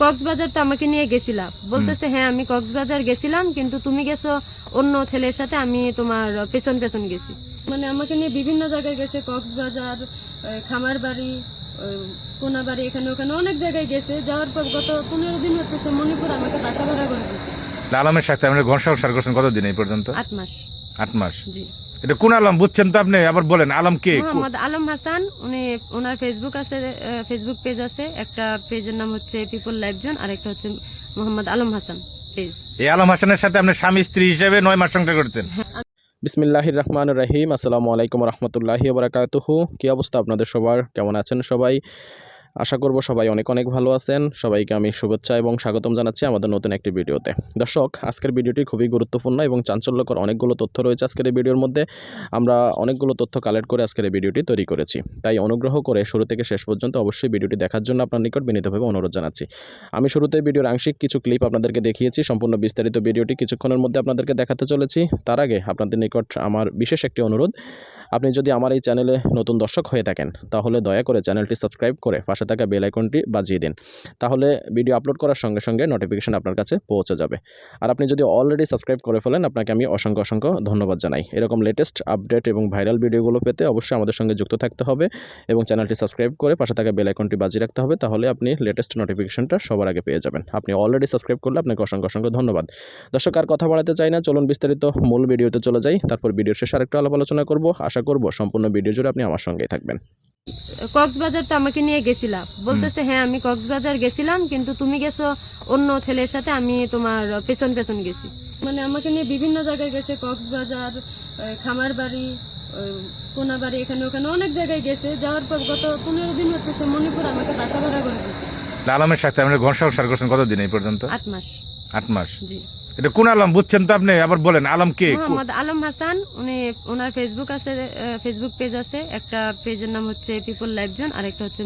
কক্সবাজার তো আমাকে নিয়ে গেছিলাম বলতেছে হ্যাঁ আমি কক্সবাজার গেছিলাম কিন্তু তুমি গেছো অন্য ছেলের সাথে আমি তোমার পেছন পেছন গেছি। মানে আমাকে নিয়ে বিভিন্ন জায়গায় গেছে কক্সবাজার খামার বাড়ি কোনাবাড়ি এখানে ওখানে অনেক জায়গায় গেছে। যাওয়ার পর গত পনেরো দিন হচ্ছে সে মণিপুর আমাকে বাসা ভাড়া করে দিচ্ছে আলমের সাথে আপনি ঘর সংসার করছেন কতদিন এই পর্যন্ত? আট মাস। আট মাস? জি। এটা কোন আলম বুঝছেন তো আপনি? আবার বলেন আলম কে? মোহাম্মদ আলম হাসান উনি ওনার ফেসবুক আছে ফেসবুক পেজ আছে। একটা পেজের নাম হচ্ছে পিপল লাইভ জোন আর একটা হচ্ছে মোহাম্মদ আলম হাসান পেজ এই আলম হাসানের সাথে আপনি স্বামী স্ত্রী হিসেবে নয় মাস সংসার করছেন। বিসমিল্লাহির রহমান রহিম আসসালামু আলাইকুম রহমতুল্লাহি বারাকাতুহু। কি অবস্থা আপনাদের সবার? কেমন আছেন সবাই? আশা করব সবাই অনেক অনেক ভালো আছেন। সবাইকে আমি শুভেচ্ছা এবং স্বাগতম জানাচ্ছি আমাদের নতুন একটি ভিডিওতে। দর্শক, আজকের ভিডিওটি খুবই গুরুত্বপূর্ণ এবং চাঞ্চল্যকর। অনেকগুলো তথ্য রয়েছে আজকের এই ভিডিওর মধ্যে। আমরা অনেকগুলো তথ্য কালেক্ট করে আজকের এই ভিডিওটি তৈরি করেছি। তাই অনুগ্রহ করে শুরু থেকে শেষ পর্যন্ত অবশ্যই ভিডিওটি দেখার জন্য আপনার নিকট বিনীতভাবে অনুরোধ জানাচ্ছি। আমি শুরুতে ভিডিওর আংশিক কিছু ক্লিপ আপনাদেরকে দেখিয়েছি। সম্পূর্ণ বিস্তারিত ভিডিওটি কিছুক্ষণের মধ্যে আপনাদেরকে দেখাতে চলেছি। তার আগে আপনাদের নিকট আমার বিশেষ একটি অনুরোধ। আপনি যদি আমার এই চ্যানেলে নতুন দর্শক হয়ে থাকেন, তাহলে দয়া করে চ্যানেলটি সাবস্ক্রাইব করে পাশে থাকা বেল আইকনটি বাজিয়ে দিন। তাহলে ভিডিও আপলোড করার সঙ্গে সঙ্গে নোটিফিকেশন আপনার কাছে পৌঁছে যাবে। আর আপনি যদি অলরেডি সাবস্ক্রাইব করে ফেলেন, আপনাকে আমি অসংখ্য অসংখ্য ধন্যবাদ জানাই। এরকম লেটেস্ট আপডেট এবং ভাইরাল ভিডিওগুলো পেতে অবশ্যই আমাদের সঙ্গে যুক্ত থাকতে হবে এবং চ্যানেলটি সাবস্ক্রাইব করে পাশে থাকা বেল আইকনটি বাজিয়ে রাখতে হবে, তাহলে আপনি লেটেস্ট নোটিফিকেশনটা সবার আগে পেয়ে যাবেন। আপনি অলরেডি সাবস্ক্রাইব করলে আপনাকে অসংখ্য অসংখ্য ধন্যবাদ। দর্শক, আর কথা বাড়াতে চাই না, চলুন বিস্তারিত মূল ভিডিওতে চলে যাই। তারপর ভিডিও শেষে আরেকটু আলাপ আলোচনা করব। আশা করব। সম্পূর্ণ ভিডিও জুড়ে আপনি আমার সঙ্গেই থাকবেন। কক্সবাজার তো আমাকে নিয়ে গেছিলাম বলতেছে হ্যাঁ আমি কক্সবাজার গেছিলাম কিন্তু তুমি গেছো অন্য ছেলের সাথে আমি তোমার পেছন পেছন গেছি। মানে আমাকে নিয়ে বিভিন্ন জায়গায় গেছে কক্সবাজার খামার বাড়ি কোনাবাড়ি এখানে ওখানে অনেক জায়গায় গেছে। যাওয়ার পর গত পনেরো দিন হচ্ছে সে মণিপুর আমাকে বাসা ভাড়া করে দিচ্ছে আলমের সাথে আপনি ঘর সংসার করছেন কতদিন এই পর্যন্ত? আট মাস। আট মাস? জি। এটা কোন আলম? বুঝছেন তো আপনি? আবার বলেন আলম কে? মোহাম্মদ আলম হাসান উনি ওনার ফেসবুক আছে ফেসবুক পেজ আছে। একটা পেজের নাম হচ্ছে পিপল লাইভ জোন আর একটা হচ্ছে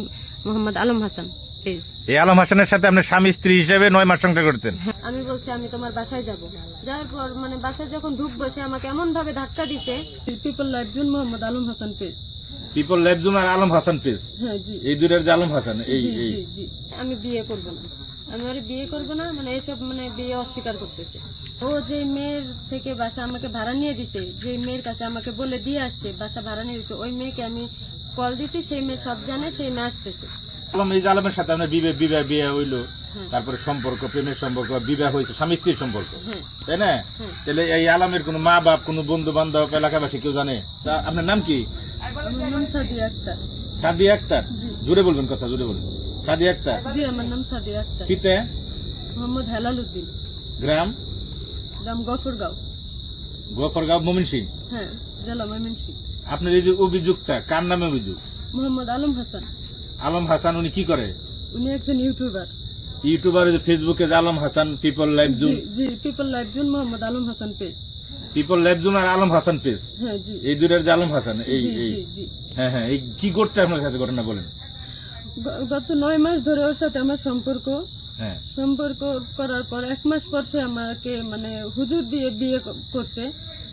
মোহাম্মদ আলম হাসান পেজ এই আলম হাসানের সাথে আপনি স্বামী স্ত্রী হিসেবে নয় মাস সংসার করছেন? আমি বলছি আমি তোমার বাসায় যাব। যাওয়ার পর মানে বাসায় যখন ঢুকবো সে আমাকে এমন ভাবে ধাক্কা দিছে people live zone Mohammad Alam Hasan page people লেবজুন আর আলম হাসান পেজ হ্যাঁ এই দুটার যে আলম হাসান এই জি এই। জি জি। আমি বিয়ে করব না। আমি আর বিয়ে করব না মানে এসব মানে বিয়ে অস্বীকার করতেছে। ও যে মেয়ের থেকে বাসা আমাকে ভাড়া নিয়ে দিছে যে মেয়ের কাছে আমাকে বলে দিয়ে আসছে বাসা ভাড়া নিয়ে দিচ্ছে ওই মেয়েকে আমি কল দিছি সেই মেয়ে সব জানে সেই মেয়ে আসতেছে। এই যে আলমের সাথে বিবাহ বিবাহ বিয়ে হইল তারপরে সম্পর্ক প্রেমের সম্পর্ক বিবাহ হয়েছে স্বামী স্ত্রীর সম্পর্ক হ্যাঁ। তাই না? তাহলে এই আলমের কোনো মা বাপ কোনো বন্ধু বান্ধব এলাকাবাসী কেউ জানে? তা আপনার নাম কি? সাদিয়া আক্তার। সাদি আক্তার? জুড়ে বলবেন কথা জুড়ে বলবেন সাদি আক্তার জি আমার নাম সাদিয়া আক্তার পিতে মোহাম্মদ হেলাল উদ্দিন। গ্রাম? গ্রাম গফরগাঁও। গোফরগাঁও হ্যাঁ জেলা আপনার এই যে অভিযোগটা কার নামে অভিযোগ মোহাম্মদ আলম হাসান। আলম হাসান উনি কি করে? উনি একজন ইউটিউবার। ইউটিউবার ফেসবুকে Alam Hasan people live zone জি people live zone Mohammad Alam Hasan page. People live zone আর আলম হাসান পেজ। হ্যাঁ এই দুটার যে আলম হাসান এই হ্যাঁ হ্যাঁ এই কি করতে আপনার কাছে ঘটনা বলেন। গত নয় মাস ধরে ওর সাথে আমার সম্পর্ক। হ্যাঁ। সম্পর্ক করার পর এক মাস পর সে আমাকে মানে হুজুর দিয়ে বিয়ে করছে।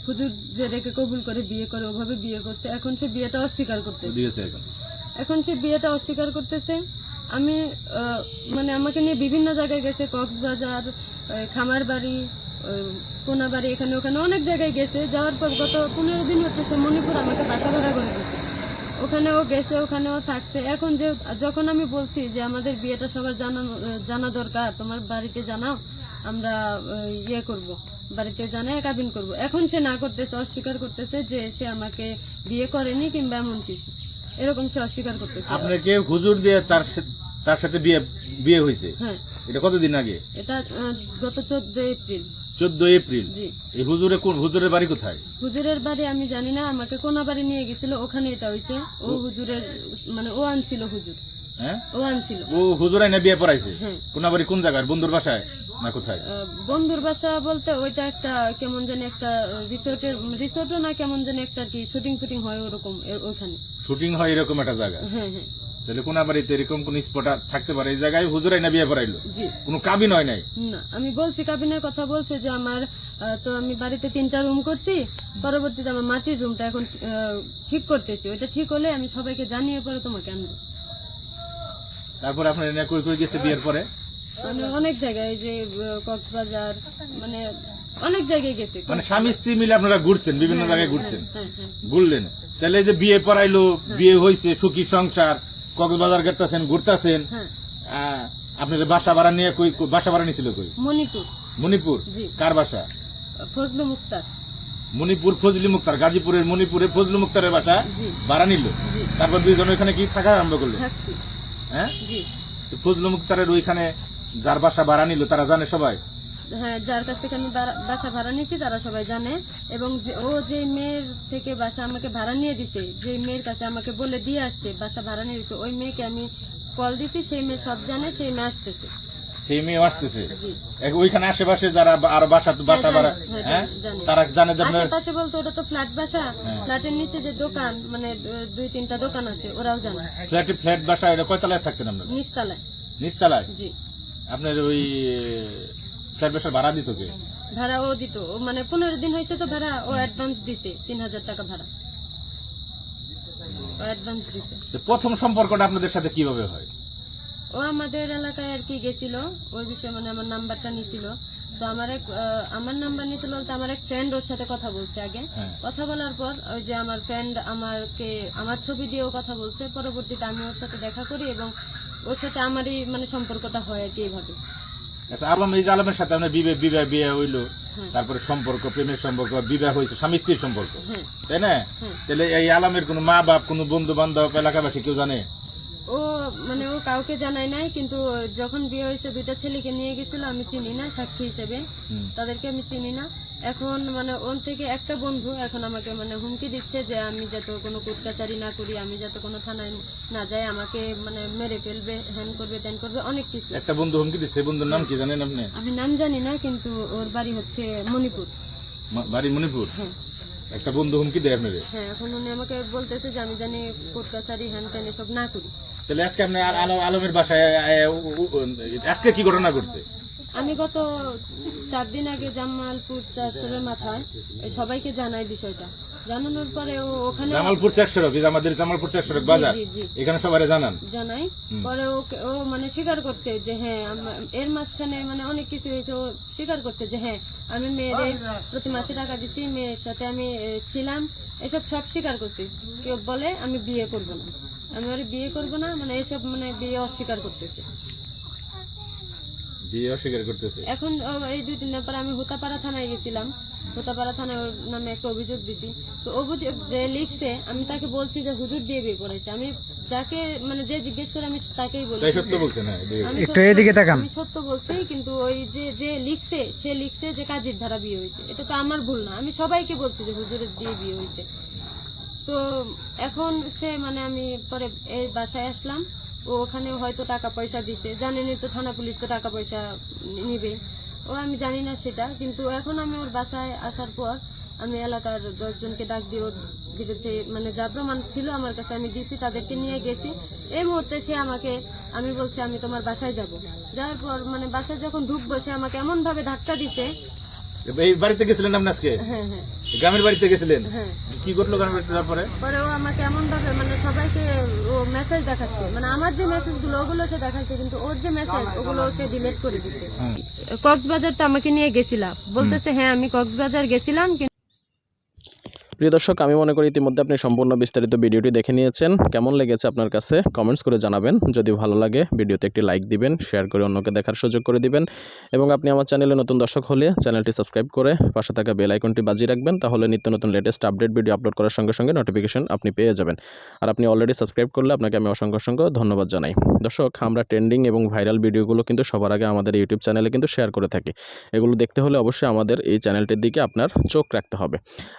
হুজুর যে রেখে কবুল করে বিয়ে করে ওভাবে বিয়ে করছে। এখন সে বিয়েটা অস্বীকার করতেছে। এখন? সে বিয়েটা অস্বীকার করতেছে। আমি মানে আমাকে নিয়ে বিভিন্ন জায়গায় গেছে। কক্সবাজার খামার বাড়ি কোনাবাড়ি এখানে ওখানে অনেক জায়গায় গেছে। যাওয়ার পর গত পনেরো দিন হচ্ছে সে মণিপুর আমাকে বাসা ভাড়া করে দিচ্ছে ওখানেও গেছে ওখানেও থাকছে। এখন যে যখন আমি বলছি যে আমাদের বিয়েটা সবার জানা জানা দরকার তোমার বাড়িতে জানাও আমরা ইয়ে করব বাড়িতে জানাই কাবিন করব। এখন সে না করতেছে অস্বীকার করতেছে যে সে আমাকে বিয়ে করেনি কিংবা এমন কিছু। এরকম সে অস্বীকার করতেছে। আপনাকে হুজুর দিয়ে তার তার সাথে বিয়ে বিয়ে হয়েছে? হ্যাঁ। এটা কতদিন আগে? এটা গত চোদ্দ এপ্রিল। চোদ্দ এপ্রিল। জি। এই হুজুরে কোন হুজুরের বাড়ি কোথায়? হুজুরের বাড়ি আমি জানি না আমাকে কোনা বাড়ি নিয়ে গেছিল ওখানে এটা হয়েছে ও হুজুরের মানে ও আনছিল হুজুর। হ্যাঁ? ও আনছিল। ও হুজুর আইনা বিয়ে পড়াইছে? হ্যাঁ। কোন বাড়ি কোন জায়গার? বন্ধুর বাসায় না কোথায়? আহ, বন্ধুর বাসা বলতে ওইটা একটা কেমন জানি একটা রিসোর্টের রিসোর্টও না কেমন জানি একটা আর কি শুটিং ফুটিং হয় ওরকম ওইখানে শুটিং হয় এরকম একটা জায়গা। হ্যাঁ হ্যাঁ। তাহলে কোন বাড়িতে এরকম কোন স্পট থাকতে পারে? এই জায়গায় হুজুর আইনা বিয়ে পড়াইলো? কোনো কাবিন হয় নাই? না আমি বলছি কাবিনের কথা বলছে যে আমার তো আমি বাড়িতে তিনটা রুম করছি পরবর্তীতে আমার মাটির রুমটা এখন ঠিক করতেছি। ওইটা ঠিক হলে আমি সবাইকে জানিয়ে পরে তোমাকে আনব। তারপরে আপনার এনে কই কই গেছে বিয়ের পরে? মানে অনেক জায়গায় যে কক্সবাজার মানে অনেক জায়গায় গেছে। মানে স্বামী স্ত্রী মিলে আপনারা ঘুরছেন বিভিন্ন জায়গায় ঘুরছেন? হ্যাঁ হ্যাঁ ঘুরলেন। তাহলে যে বিয়ে পড়াইলো বিয়ে হয়েছে সুখী সংসার কক্সবাজার গেতাছেন ঘুরতাছেন? হ্যাঁ। আপনার বাসা ভাড়া নিয়ে কই বাসা ভাড়া নিছিল কই? মণিপুর। মণিপুর? কার বাসা? ফজলু মুক্তার। মণিপুর ফজলি মুক্তার গাজীপুরের মণিপুরে ফজলু মুক্তারের বাসা। ভাড়া নিল? তারপর দুইজন ওইখানে কি থাকা আরম্ভ করল? হ্যাঁ? ফজলু মুক্তারের ওইখানে যার বাসা ভাড়া নিল তারা জানে সবাই? হ্যাঁ যার কাছ থেকে আমি বাসা ভাড়া নিয়েছি তারা সবাই জানে। এবং ও যে মেয়ের থেকে বাসা আমাকে ভাড়া নিয়ে দিছে যে মেয়ের কাছে আমাকে বলে দিয়ে আসছে বাসা ভাড়া নিয়ে দিছে ওই মেয়েকে আমি কল দিছি সেই মেয়ে সব জানে সেই মেয়ে আসতেছে। সেই মেয়ে আসতেছে? ওইখানে আশেপাশে যারা আর বাসা বাসা জানে, ভাড়া হ্যাঁ, হ্যাঁ। তারা জানে যে আশেপাশে বলতে ওটা তো ফ্ল্যাট বাসা। হ্যাঁ। ফ্ল্যাটের নিচে যে দোকান মানে দুই তিনটা দোকান আছে ওরাও জানে। ফ্ল্যাটে ফ্ল্যাট বাসা এটা কয়তলায় থাকতেন আপনার? নিচতলায়। নিচতলায়? জি। আপনার ওই ফ্ল্যাট বাসার ভাড়া দিত কে? ভাড়া ও দিত। ও মানে পনেরো দিন হয়েছে তো ভাড়া ও অ্যাডভান্স দিছে তিন হাজার টাকা ভাড়া। ও অ্যাডভান্স দিছে। তো প্রথম সম্পর্কটা আপনাদের সাথে কীভাবে হয়? ও আমাদের এলাকায় আর কি গেছিল ওই বিষয়ে মানে আমার নাম্বারটা নিছিল। তো আমার এক আহ, আমার নাম্বার নিছিল বলতে আমার এক ফ্রেন্ড ওর সাথে কথা বলছে আগে। হ্যাঁ। কথা বলার পর ওই যে আমার ফ্রেন্ড আমাকে আমার ছবি দিয়েও কথা বলছে। পরবর্তীতে আমি ওর সাথে দেখা করি এবং ওর সাথে আমারই মানে সম্পর্কটা হয় আর কি এইভাবে। আচ্ছা আলম এই যে আলমের সাথে আপনার বিবাহ বিবাহ বিয়ে হইল হ্যাঁ। তারপরে সম্পর্ক প্রেমের সম্পর্ক বিবাহ হয়েছে স্বামী স্ত্রীর সম্পর্ক হ্যাঁ তাই না হ্যাঁ। তাহলে এই আলমের কোনো মা বাপ কোনো বন্ধু বান্ধব এলাকাবাসী কেউ জানে ও মানে ও কাউকে জানায় নাই কিন্তু যখন বিয়ে হয়েছে দুইটা ছেলেকে নিয়ে গেছিল আমি চিনি না সাক্ষী হিসেবে। তাদেরকে আমি চিনি না। এখন মানে ওন থেকে একটা বন্ধু এখন আমাকে মানে হুমকি দিচ্ছে যে আমি যাতে কোনো কুটকাচারি না করি আমি যাতে কোনো থানায় না যাই আমাকে মানে মেরে ফেলবে হ্যান করবে ত্যান করবে অনেক কিছু। একটা বন্ধু হুমকি দিচ্ছে বন্ধুর নাম কি জানেন আপনি? আমি নাম জানি না কিন্তু ওর বাড়ি হচ্ছে মণিপুর। বাড়ি মণিপুর? হ্যাঁ। একটা বন্ধু হুমকি দেয় আপনারে হ্যাঁ এখন উনি আমাকে বলতেছে যে আমি জানি কোর্ট কাছারি হ্যান ত্যান এসব না করি। তাহলে আজকে আপনি আল- আলম আলমের বাসায় আজকে কি ঘটনা ঘটছে? আমি গত চার দিন আগে জামালপুর চাষের মাথায় সবাইকে জানাই বিষয়টা। জানানোর পরে ওখানে জামালপুর সড়ক আমাদের জামালপুর সড়ক বাজার। এখানে সবাই জানান। জানাই। পরে ও মানে স্বীকার করতে যে হ্যাঁ এর মাঝখানে মানে অনেক কিছু হয়েছে ও স্বীকার করতে যে হ্যাঁ আমি মেয়েদের প্রতি মাসে টাকা দিছি মেয়ের সাথে আমি ছিলাম। এসব সব স্বীকার করছি। কেউ বলে আমি বিয়ে করব না। আমি ওর বিয়ে করব না মানে এসব মানে বিয়ে অস্বীকার করতেছে। বিয়ে অস্বীকার করতেছে। এখন এই দুই দিন পরে আমি হোতাপাড়া থানায় গেছিলাম। হোতাপাড়া থানায় ওর নামে একটা অভিযোগ দিছি। তো অভিযোগ যে লিখছে আমি তাকে বলছি যে হুজুর দিয়ে বিয়ে করেছে। আমি যাকে মানে যে জিজ্ঞেস করে আমি তাকেই বলি। হ্যাঁ এদিকে। সত্য- আমি সত্য বলছি কিন্তু ওই যে যে লিখছে সে লিখছে যে কাজের ধারা বিয়ে হয়েছে। এটা তো আমার ভুল না। আমি সবাইকে বলছি যে হুজুরের দিয়ে বিয়ে হয়েছে। তো এখন সে মানে আমি পরে এই বাসায় আসলাম। ও ওখানে হয়তো টাকা পয়সা দিছে। জানেনই তো থানা পুলিশ তো টাকা পয়সা নিবে। ও আমি জানি না সেটা কিন্তু এখন আমি ওর বাসায় আসার পর আমি এলাকার দশজনকে ডাক দিয়ে ওর বিরুদ্ধে মানে যা প্রমাণ ছিল আমার কাছে আমি দিছি তাদেরকে নিয়ে গেছি। এই মুহূর্তে সে আমাকে আমি বলছি আমি তোমার বাসায় যাব। যাওয়ার পর মানে বাসায় যখন ঢুকবো সে আমাকে এমন ভাবে ধাক্কা দিছে। এই বাড়িতে গেছিলেন আপনি আজকে? হ্যাঁ হ্যাঁ। গ্রামের বাড়িতে গেছিলেন? হ্যাঁ। কি ঘটলো গ্রামের বাড়িতে তারপরে? পরে ও আমাকে এমন ভাবে মানে সবাইকে ও মেসেজ দেখাচ্ছে। মানে আমার যে মেসেজগুলো ওগুলো সে দেখাচ্ছে কিন্তু ওর যে মেসেজ ওগুলো সে ডিলিট করে দিচ্ছে। কক্সবাজার তো আমাকে নিয়ে গেছিলাম। বলতেছে হ্যাঁ আমি কক্সবাজার গেছিলাম প্রিয় দর্শক, আমি মনে করি ইতিমধ্যে আপনি সম্পূর্ণ বিস্তারিত ভিডিওটি দেখে নিয়েছেন। কেমন লেগেছে আপনার কাছে? কমেন্টস করে জানাবেন। যদি ভালো লাগে, ভিডিওতে একটি লাইক দিবেন, শেয়ার করে অন্যকে দেখার সুযোগ করে দিবেন। এবং আপনি আমার চ্যানেলে নতুন দর্শক হলে চ্যানেলটি সাবস্ক্রাইব করে পাশে থাকা বেল আইকনটি বাজিয়ে রাখবেন, তাহলে নিত্য নতুন লেটেস্ট আপডেট ভিডিও আপলোড করার সঙ্গে সঙ্গে নোটিফিকেশন আপনি পেয়ে যাবেন। আর আপনি অলরেডি সাবস্ক্রাইব করলে আপনাকে আমি অসংখ্য অসংখ্য ধন্যবাদ জানাই। দর্শক, আমরা ট্রেন্ডিং এবং ভাইরাল ভিডিওগুলো কিন্তু সবার আগে আমাদের ইউটিউব চ্যানেলে কিন্তু শেয়ার করে থাকি। এগুলো দেখতে হলে অবশ্যই আমাদের এই চ্যানেলটির দিকে আপনার চোখ রাখতে হবে।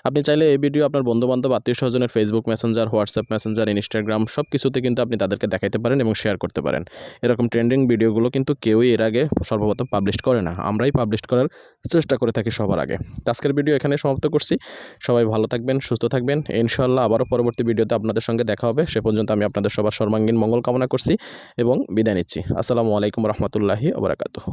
আপনি চাইলে এই ভিডিও আপনার বন্ধুবান্ধব আত্মীয় স্বজনের Facebook Messenger WhatsApp Messenger Instagram সব কিছুতে কিন্তু আপনি তাদেরকে দেখাইতে পারেন এবং শেয়ার করতে পারেন। এরকম ট্রেন্ডিং ভিডিওগুলো কিন্তু কেউই এর আগে সর্বপ্রথম পাবলিশ করে না। আমরাই পাবলিশ করার চেষ্টা করে থাকি সবার আগে। আজকের ভিডিও এখানে সমাপ্ত করছি। সবাই ভালো থাকবেন, সুস্থ থাকবেন। ইনশাআল্লাহ আবারও পরবর্তী ভিডিওতে আপনাদের সঙ্গে দেখা হবে। সে পর্যন্ত আমি আপনাদের সবার সর্বাঙ্গীন মঙ্গল কামনা করছি এবং বিদায় নিচ্ছি। আসসালামু আলাইকুম রহমতুল্লাহি ওবরাকাতুহ